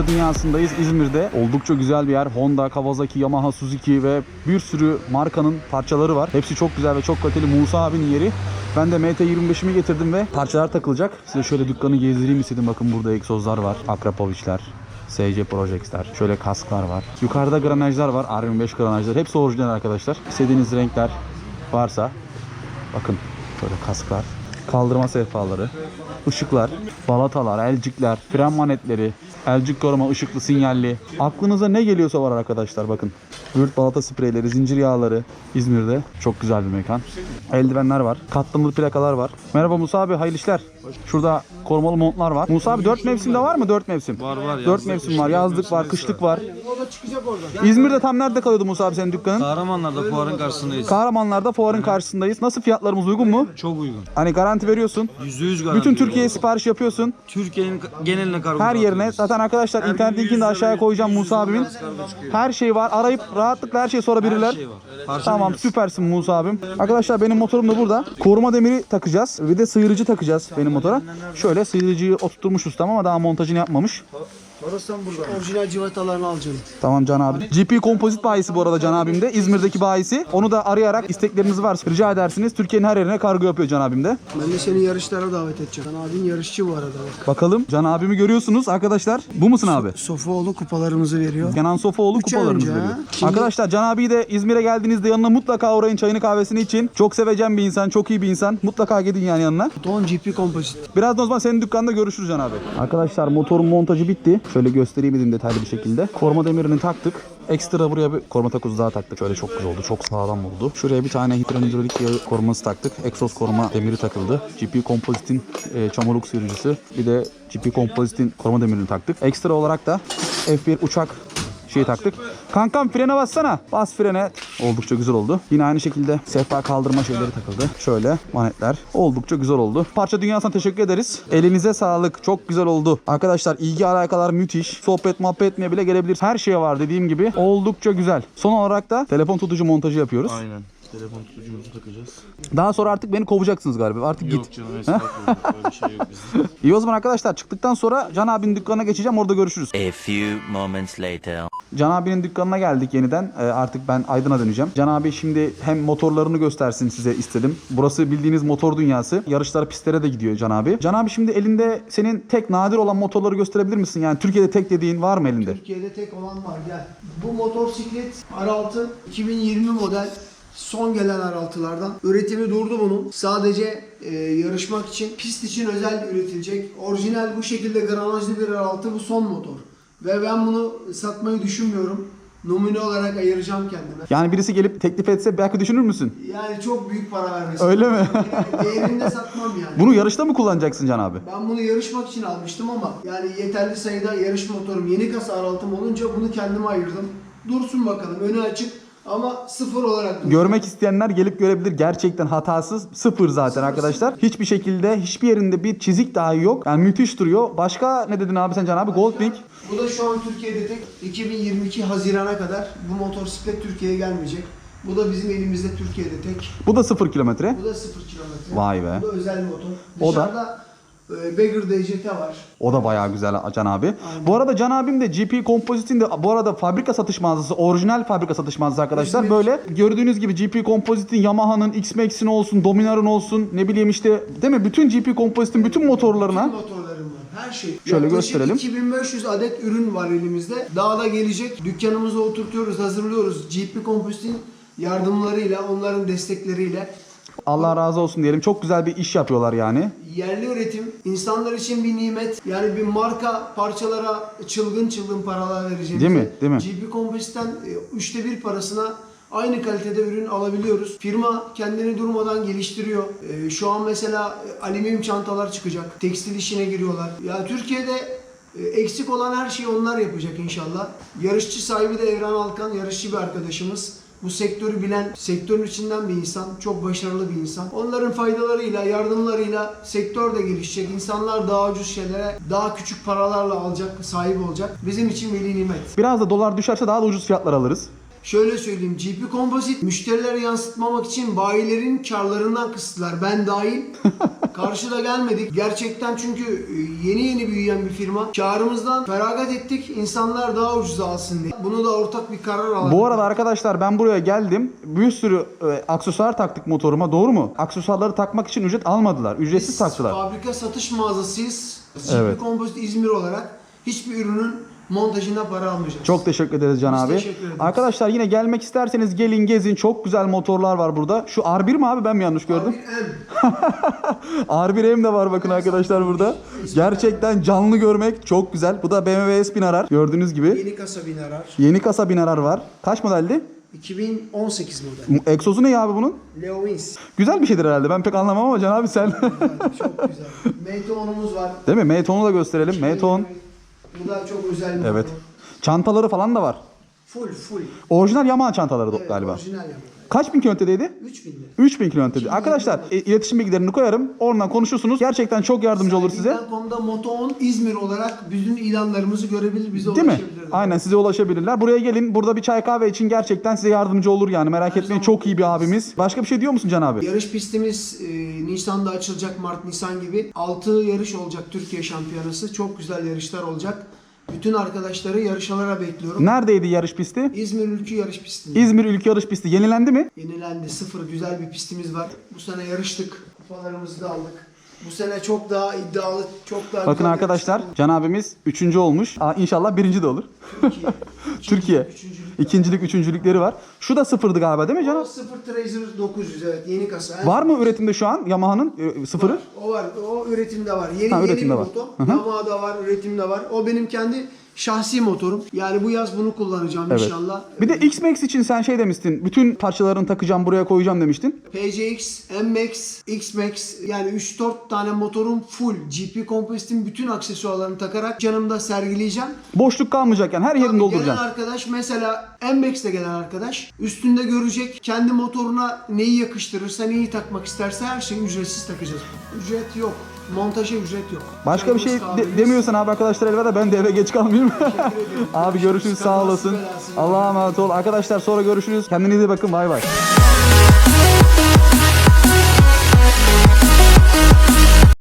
Parça dünyasındayız İzmir'de. Oldukça güzel bir yer. Honda, Kawasaki, Yamaha, Suzuki ve bir sürü markanın parçaları var. Hepsi çok güzel ve çok kaliteli. Musa abinin yeri. Ben de MT25'imi getirdim ve parçalar takılacak. Size şöyle dükkanı gezdireyim istedim. Bakın burada egzozlar var. Akrapoviçler. SC Projects'ler. Şöyle kasklar var. Yukarıda granajlar var. R25 granajlar. Hepsi orijinal arkadaşlar. İstediğiniz renkler varsa bakın böyle kasklar. Kaldırma sehpaları. ışıklar, balatalar, elcikler, fren manetleri, elcik koruma, ışıklı, sinyalli. Aklınıza ne geliyorsa var arkadaşlar bakın. Bürt balata spreyleri, zincir yağları İzmir'de. Çok güzel bir mekan. Eldivenler var. Katlanır plakalar var. Merhaba Musa abi hayırlı işler. Şurada korumalı montlar var. Musa abi 4 mevsimde var mı? 4 mevsim. Var var. 4 mevsim var. Yazlık var, kışlık var. İzmir'de tam nerede kalıyordu Musa abi senin dükkanın? Kahramanlar'da fuarın karşısındayız. Kahramanlar'da fuarın karşısındayız. Nasıl fiyatlarımız uygun mu? Çok uygun. Hani garanti veriyorsun. %100 garanti. Bütün Türkiye'ye sipariş yapıyorsun. Türkiye'nin geneline kargo Her yerine. Zaten arkadaşlar internet linkini de 100 aşağıya koyacağım 100 Musa abimin. Her şey var. Arayıp rahatlıkla her şeyi sorabilirler. Her şey var. Parça Tamam süpersin Musa abim. Arkadaşlar benim motorum da burada. Koruma demiri takacağız. Bir de sıyırıcı takacağız benim motora. Şöyle sıyırıcıyı oturtmuşuz tamam ama daha montajını yapmamış. Orijinal civatalarını alacaksın. Tamam Can abi. GP kompozit bayisi bu arada Can abim de. İzmir'deki bayisi. Onu da arayarak istekleriniz varsa rica edersiniz. Türkiye'nin her yerine kargo yapıyor Can abim de. Ben de seni yarışlara davet edeceğim. Sen abin yarışçı bu arada bak. Bakalım Can abimi görüyorsunuz arkadaşlar. Bu musun abi? Sofuoğlu kupalarımızı veriyor. Kenan Sofoğlu Üç ay kupalarımızı önce veriyor. Şimdi- Arkadaşlar Can abiyi de İzmir'e geldiğinizde yanına mutlaka uğrayın çayını kahvesini için. Çok sevecen bir insan, çok iyi bir insan. Mutlaka gidin yani yanına. Don GP Composite. Birazdan o zaman senin dükkanda görüşürüz Can abi. Arkadaşlar motorun montajı bitti. Şöyle göstereyim dedim detaylı bir şekilde. Koruma demirini taktık. Ekstra buraya bir koruma takozu daha taktık. Şöyle çok güzel oldu. Çok sağlam oldu. Şuraya bir tane hidrolik yağı koruması taktık. Egzoz koruma demiri takıldı. GP Composite'in e, çamurluk sıyırıcısı. Bir de GP Composite'in koruma demirini taktık. Ekstra olarak da F1 uçak şeyi taktık. Kankam frene bassana. Bas frene. Oldukça güzel oldu. Yine aynı şekilde sehpa kaldırma şeyleri takıldı. Şöyle manetler. Oldukça güzel oldu. Parça dünyasına teşekkür ederiz. Elinize sağlık. Çok güzel oldu. Arkadaşlar ilgi alakalar müthiş. Sohbet muhabbet etmeye bile gelebilir. Her şey var dediğim gibi. Oldukça güzel. Son olarak da telefon tutucu montajı yapıyoruz. Aynen. Telefon tutucumuzu takacağız. Daha sonra artık beni kovacaksınız galiba. Artık Yok git. canım estağfurullah. Öyle bir şey yok bizde. İyi o zaman arkadaşlar çıktıktan sonra Can abinin dükkanına geçeceğim. Orada görüşürüz. A few moments later. Can abinin dükkanına geldik yeniden. Ee, artık ben Aydın'a döneceğim. Can abi şimdi hem motorlarını göstersin size istedim. Burası bildiğiniz motor dünyası. Yarışlara, pistlere de gidiyor Can abi. Can abi şimdi elinde senin tek nadir olan motorları gösterebilir misin? Yani Türkiye'de tek dediğin var mı elinde? Türkiye'de tek olan var gel. Bu motosiklet R6 2020 model son gelen R6'lardan. Üretimi durdu bunun. Sadece e, yarışmak için, pist için özel üretilecek. Orijinal bu şekilde granajlı bir R6 bu son motor. Ve ben bunu satmayı düşünmüyorum. Numune olarak ayıracağım kendime. Yani birisi gelip teklif etse belki düşünür müsün? Yani çok büyük para vermesi. Öyle mi? Yani değerinde satmam yani. Bunu yarışta mı kullanacaksın Can abi? Ben bunu yarışmak için almıştım ama yani yeterli sayıda yarış motorum yeni kasa araltım olunca bunu kendime ayırdım. Dursun bakalım önü açık ama sıfır olarak dursun. Görmek isteyenler gelip görebilir. Gerçekten hatasız. Sıfır zaten arkadaşlar. Hiçbir şekilde hiçbir yerinde bir çizik dahi yok. Yani müthiş duruyor. Başka ne dedin abi sen Can abi? Goldwing. Bu da şu an Türkiye'de tek 2022 Haziran'a kadar bu motosiklet Türkiye'ye gelmeyecek. Bu da bizim elimizde Türkiye'de tek. Bu da sıfır kilometre. Bu da 0 kilometre. Vay be. Bu da özel motor. O da- Dışarıda e, Beggar DCT var. O da bayağı güzel Can abi. Bu arada Can abim de GP Composite'in de bu arada fabrika satış mağazası, orijinal fabrika satış mağazası arkadaşlar. İzmir. Böyle gördüğünüz gibi GP Composite'in Yamaha'nın, X-Max'in olsun, Dominar'ın olsun, ne bileyim işte değil mi? Bütün GP Composite'in bütün motorlarına Bütün motorlarım var. Her şey. Şöyle Yaklaşık gösterelim. 2500 adet ürün var elimizde. Daha da gelecek. Dükkanımıza oturtuyoruz, hazırlıyoruz. GP Composite'in yardımlarıyla, onların destekleriyle Allah razı olsun diyelim. Çok güzel bir iş yapıyorlar yani. Yerli üretim insanlar için bir nimet. Yani bir marka parçalara çılgın çılgın paralar vereceğimize. Değil mi? Değil mi? GP Composite'ten e, üçte bir parasına aynı kalitede ürün alabiliyoruz. Firma kendini durmadan geliştiriyor. E, Şu an mesela e, alüminyum çantalar çıkacak. Tekstil işine giriyorlar. Ya Türkiye'de eksik olan her şeyi onlar yapacak inşallah. Yarışçı sahibi de Evren Alkan, yarışçı bir arkadaşımız. Bu sektörü bilen, sektörün içinden bir insan, çok başarılı bir insan. Onların faydalarıyla, yardımlarıyla sektör de gelişecek. İnsanlar daha ucuz şeylere, daha küçük paralarla alacak, sahip olacak. Bizim için veli nimet. Biraz da dolar düşerse daha da ucuz fiyatlar alırız. Şöyle söyleyeyim GP Composite müşterilere yansıtmamak için bayilerin karlarından kıstılar. Ben dahil. Karşıda gelmedik. Gerçekten çünkü e, yeni yeni büyüyen bir firma. Karımızdan feragat ettik. İnsanlar daha ucuza alsın diye. Bunu da ortak bir karar aldık. Bu arada arkadaşlar ben buraya geldim. Bir sürü e, aksesuar taktık motoruma. Doğru mu? Aksesuarları takmak için ücret almadılar. Ücretsiz taktılar. Fabrika satış mağazasıyız. GP Evet. Composite İzmir olarak hiçbir ürünün montajına para almayacağız. Çok teşekkür ederiz Can Biz abi. teşekkür ederiz. Arkadaşlar yine gelmek isterseniz gelin gezin. Çok güzel motorlar var burada. Şu R1 mi abi ben mi yanlış gördüm? M. R1M de var bakın arkadaşlar burada. Gerçekten canlı görmek çok güzel. Bu da BMW S1000 RR. Gördüğünüz gibi. Yeni kasa bin arar. Yeni kasa 1000 RR var. Kaç modeldi? 2018 model. Egzozu ne ya abi bunun? Leo Wins. Güzel bir şeydir herhalde. Ben pek anlamam ama Can abi sen. Çok güzel. Mate-on'umuz var. Değil mi? Mate-on'u da gösterelim. Mate-on. Bu da çok özel bir Evet. motor. Çantaları falan da var. Full full. Orijinal Yamaha çantaları da Evet, galiba. Orijinal Yamaha. Kaç bin kilometredeydi? 3000 lira. 3000 kilometrede. Arkadaşlar e, iletişim bilgilerini koyarım. Oradan konuşursunuz. Gerçekten çok yardımcı olur size. Sahibinden.com'da Moto10 İzmir olarak bütün ilanlarımızı görebilir, bize Değil mi? ulaşabilirler. Aynen size ulaşabilirler. Buraya gelin. Burada bir çay kahve için gerçekten size yardımcı olur yani. Merak etmeyin. Çok iyi bir abimiz. Başka bir şey diyor musun Can abi? Yarış pistimiz e, Nisan'da açılacak Mart Nisan gibi. 6 yarış olacak Türkiye şampiyonası. Çok güzel yarışlar olacak. Bütün arkadaşları yarışalara bekliyorum. Neredeydi yarış pisti? İzmir Ülkü yarış pistinde. İzmir Ülke Yarış Pisti yenilendi mi? Yenilendi. Sıfır güzel bir pistimiz var. Bu sene yarıştık. Kupalarımızı da aldık. Bu sene çok daha iddialı, çok daha Bakın güzel arkadaşlar yarışlar Can abimiz üçüncü olmuş. Aa, inşallah birinci de olur. Türkiye. Türkiye. Üçüncülük. İkincilik, üçüncülükleri var. Şu da sıfırdı galiba değil mi Can O sıfır Tracer 900 evet yeni kasa. En Var mı üretimde şu an Yamaha'nın e, sıfırı? O var. O üretimde var. Yeni, Ha, yeni üretimde bir var. motor. Hı hı. Yamaha'da var, üretimde var. O benim kendi şahsi motorum. Yani bu yaz bunu kullanacağım Evet. inşallah. Bir de X-Max için sen şey demiştin. Bütün parçalarını takacağım buraya koyacağım demiştin. PCX, MX, XMAX yani 3-4 tane motorum full. GP Composite'in bütün aksesuarlarını takarak canımda sergileyeceğim. Boşluk kalmayacak yani her yerini Tabii gelen dolduracaksın. arkadaş mesela MX'de gelen arkadaş üstünde görecek kendi motoruna neyi yakıştırırsa neyi takmak isterse her şeyi ücretsiz takacağız. Ücret yok. Montaja ücret yok. Başka bir şey de- kahvemiz- demiyorsan abi arkadaşlar elveda ben de eve geç kalmayayım. ediyorum. abi görüşürüz sağ olasın. Allah'a emanet ol. Arkadaşlar sonra görüşürüz. Kendinize iyi bakın bay bay.